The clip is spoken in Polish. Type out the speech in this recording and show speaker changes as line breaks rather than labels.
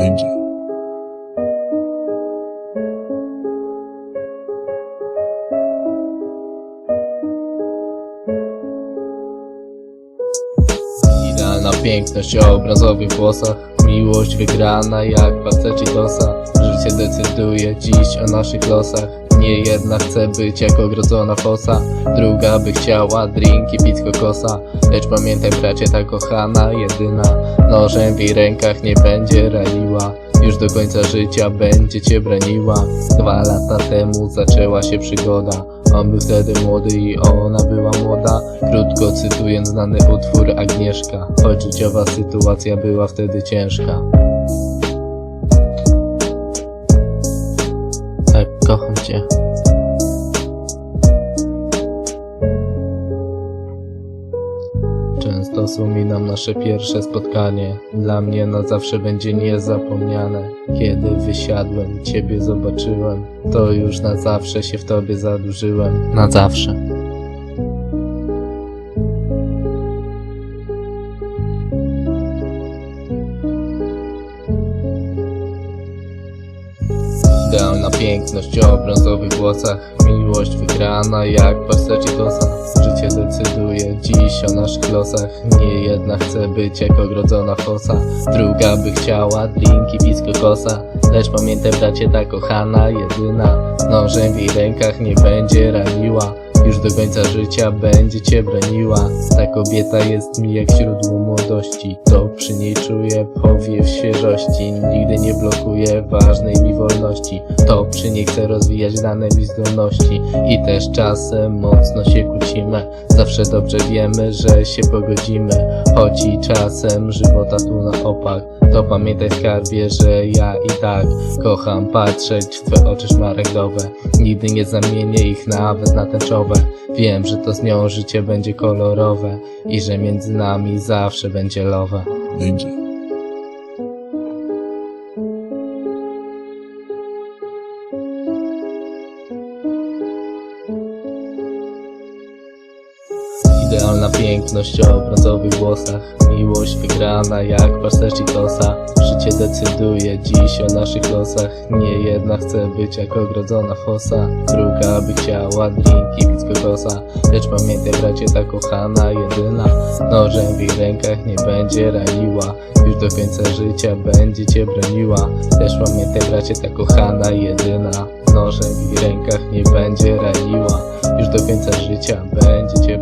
będzie. Idealna piękność o obrazowych włosach Miłość wygrana jak pasteczki dosa Życie decyduje dziś o naszych losach. Nie jedna chce być jak ogrodzona fosa. Druga by chciała drinki, pić kokosa. Lecz pamiętaj bracie ta kochana jedyna. Nożem w jej rękach nie będzie raniła już do końca życia będzie cię broniła. Dwa lata temu zaczęła się przygoda. On był wtedy młody i ona była młoda. Krótko cytując znany utwór Agnieszka Choć życiowa sytuacja była wtedy ciężka. Tak, kocham cię Często wspominam nasze pierwsze spotkanie. Dla mnie na zawsze będzie niezapomniane. Kiedy wysiadłem, ciebie zobaczyłem, to już na zawsze się w tobie zadłużyłem. Na zawsze. Piękność o brązowych włosach Miłość wygrana jak Versace dosa Życie decyduje dziś o naszych losach Nie jedna chce być jak ogrodzona fosa. Druga by chciała drinki pić z kokosa Lecz pamiętaj bracie ta kochana jedyna. Nożem w jej rękach nie będzie raniła już do końca życia będzie cię broniła. Ta kobieta jest mi jak źródło młodości. To przy niej czuję powiew świeżości. Nigdy nie blokuje ważnej mi wolności. To przy niej chcę rozwijać dane mi zdolności. I też czasem mocno się kłócimy. Zawsze dobrze wiemy, że się pogodzimy. Choć i czasem żywota tu na opak. To pamiętaj skarbie, że ja i tak Kocham patrzeć w twoje oczy szmaragdowe. Nigdy nie zamienię ich nawet na tęczowe Wiem, że to z nią życie będzie kolorowe I że między nami zawsze będzie love
Będzie.
Idealna piękność o brązowych włosach. Miłość wygrana jak Versace dosa Życie decyduje dziś o naszych losach. Nie jedna chce być jak ogrodzona fosa. Druga by chciała drinki pić z kokosa. Lecz pamiętaj bracie ta kochana jedyna. Nożem w jej rękach nie będzie raniła. Już do końca życia będzie cię broniła. Też pamiętaj bracie ta kochana jedyna. Nożem w jej rękach nie będzie raniła. Już do końca życia będzie